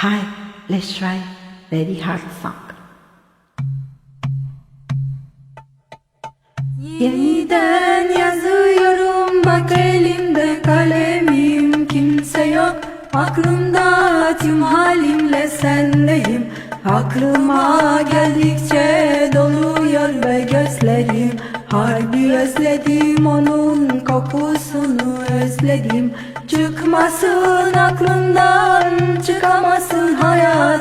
Hi, let's try very hard song. Yeniden yazıyorum bak elimde kalemim. Kimse yok Aklımda tüm halimle sendeyim. Aklıma geldikçe doluyor ve gözlerim. Harbi özledim onun kokusunu özledim. Çıkmasın aklımdan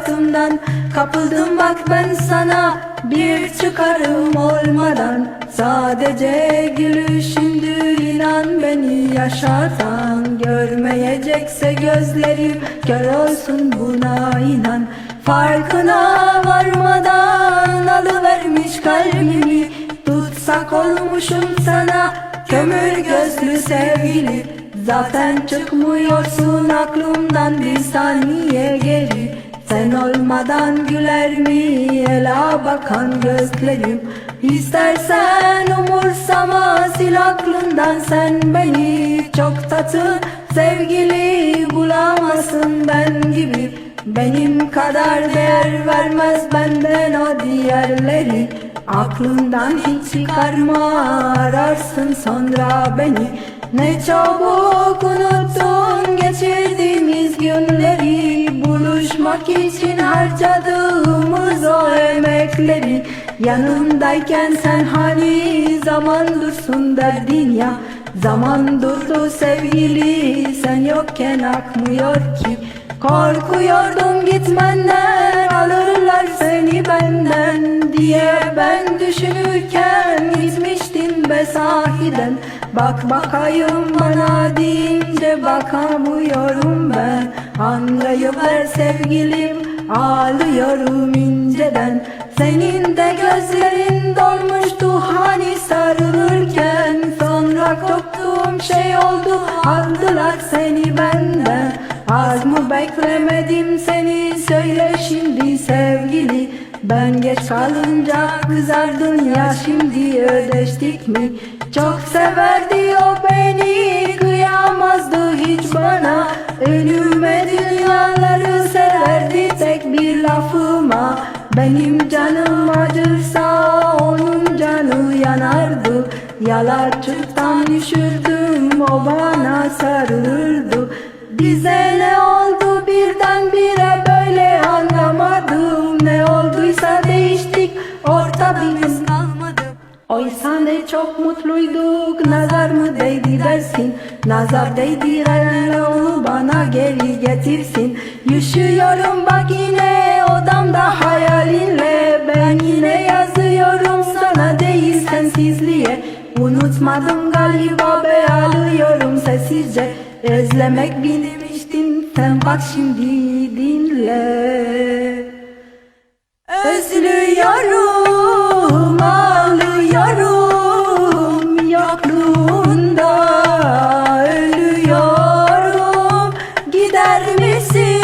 hayatımdan Kapıldım bak ben sana. Bir çıkarım olmadan Sadece gülüşündür inan beni. Yaşatan Görmeyecekse gözlerim kör olsun buna inan. Farkına varmadan alıvermiş kalbimi. Tutsak olmuşum sana kömür gözlü sevgili. Zaten çıkmıyorsun aklımdan bir saniye geri Sen olmadan güler mi? Ela bakan gözlerim. İstersen umursama sil aklından sen beni Çok tatlı sevgili bulamazsın ben gibi. Benim kadar değer vermez benden o diğerleri. Aklından hiç çıkarma ararsın sonra beni. Ne çabuk unuttun geçirdiğimiz günleri Buluşmak için harcadığımız o emekleri Yanımdayken sen hani zaman dursun derdin ya? Zaman durdu sevgili sen yokken akmıyor ki. Korkuyordum gitmenden alırlar seni benden diye. Ben düşünürken gitmiştin be sahiden. Bak bakayım bana deyince bakamıyorum ben Anlayıver sevgilim ağlıyorum inceden Senin de gözlerin dolmuştu hani sarılırken Sonra korktuğum şey oldu. Aldılar seni benden. Az mı beklemedim seni? Söyle şimdi sevgili. Ben geç kalınca kızardın ya şimdi ödeştik mi? Çok severdi o beni kıyamazdı hiç bana. Ölüme Benim canım acırsa onun canı yanardı. Yalaçıktan düşürdüm o bana sarılırdı. Bize ne oldu birdenbire böyle anlamadım. Ne olduysa değiştik orta bir iz kalmadı. Oysa ne çok mutluyduk nazar mı değdi dersin? Nazar değdirenle onu bana geri getirsin. Üşüyorum bak Unutmadım galiba be ağlıyorum sessizce. Özlemek bilmiştin sen bak şimdi dinle. Özlüyorum, ağlıyorum Yokluğunda ölüyorum. Gider misin,